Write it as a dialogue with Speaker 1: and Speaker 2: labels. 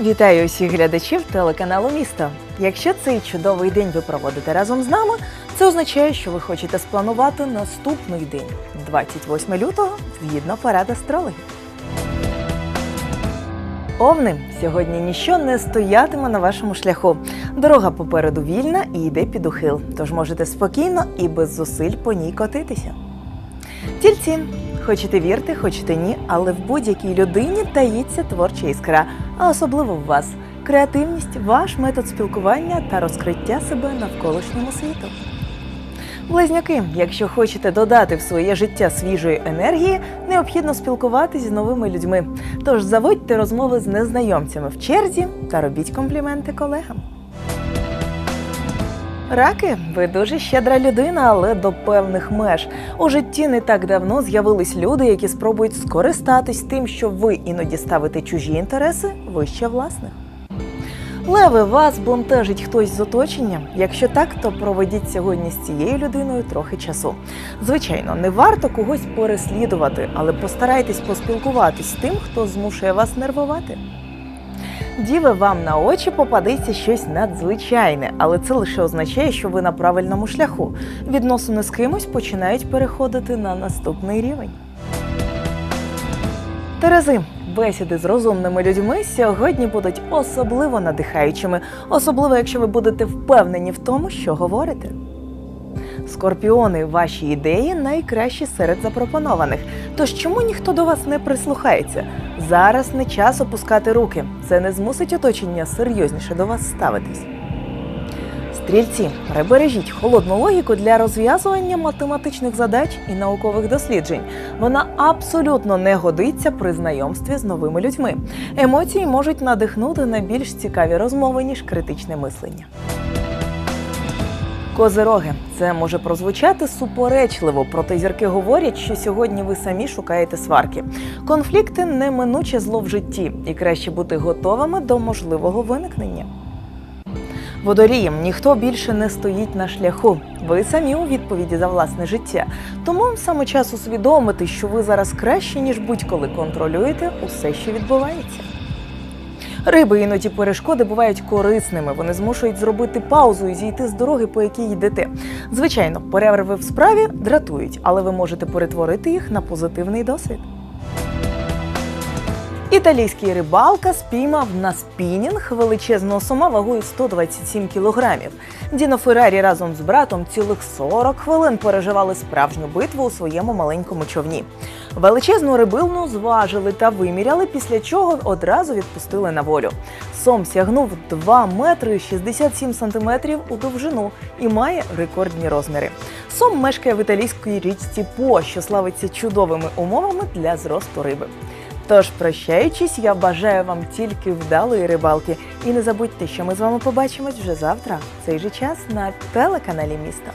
Speaker 1: Вітаю усіх глядачів телеканалу Місто. Якщо цей чудовий день ви проводите разом з нами, це означає, що ви хочете спланувати наступний день, 28 лютого, згідно парад астрологів. Овни, сьогодні ніщо не стоятиме на вашому шляху. Дорога попереду вільна і йде під ухил, тож можете спокійно і без зусиль по ній котитися. Тільці, хочете вірте, хочете ні, але в будь-якій людині таїться творча іскра, а особливо в вас креативність, ваш метод спілкування та розкриття себе навколишньому світу. Близнюки, якщо хочете додати в своє життя свіжої енергії, необхідно спілкуватись з новими людьми. Тож заводьте розмови з незнайомцями в черзі та робіть компліменти колегам. Раки, ви дуже щедра людина, але до певних меж. У житті не так давно з'явились люди, які спробують скористатись тим, що ви іноді ставите чужі інтереси вище власних. Леви, вас бентежить хтось з оточення. Якщо так, то проведіть сьогодні з цією людиною трохи часу. Звичайно, не варто когось переслідувати, але постарайтесь поспілкуватись з тим, хто змушує вас нервувати. Діви, вам на очі попадеться щось надзвичайне, але це лише означає, що ви на правильному шляху. Відносини з кимось починають переходити на наступний рівень. Терези, бесіди з розумними людьми сьогодні будуть особливо надихаючими, особливо якщо ви будете впевнені в тому, що говорите. Скорпіони, ваші ідеї найкращі серед запропонованих. Тож чому ніхто до вас не прислухається? Зараз не час опускати руки. Це не змусить оточення серйозніше до вас ставитись. Стрільці, прибережіть холодну логіку для розв'язування математичних задач і наукових досліджень. Вона абсолютно не годиться при знайомстві з новими людьми. Емоції можуть надихнути на більш цікаві розмови, ніж критичне мислення. Козироги, це може прозвучати суперечливо, проте зірки говорять, що сьогодні ви самі шукаєте сварки. Конфлікти неминуче зло в житті, і краще бути готовими до можливого виникнення. Водолієм ніхто більше не стоїть на шляху. Ви самі у відповіді за власне життя. Тому саме час усвідомити, що ви зараз краще, ніж будь-коли контролюєте усе, що відбувається. Риби іноді перешкоди бувають корисними. Вони змушують зробити паузу і зійти з дороги, по якій йдете. Звичайно, перерви в справі дратують, але ви можете перетворити їх на позитивний досвід. Італійський рибалка спіймав на спінінг величезного сома вагою 127 кілограмів. Діно Феррарі разом з братом цілих 40 хвилин переживали справжню битву у своєму маленькому човні. Величезну рибилну зважили та виміряли, після чого одразу відпустили на волю. Сом сягнув 2 метри 67 сантиметрів у довжину і має рекордні розміри. Сом мешкає в італійській річці По, що славиться чудовими умовами для зросту риби. Тож, прощаючись, я бажаю вам тільки вдалої рибалки. І не забудьте, що ми з вами побачимось вже завтра, в цей же час на телеканалі Місто.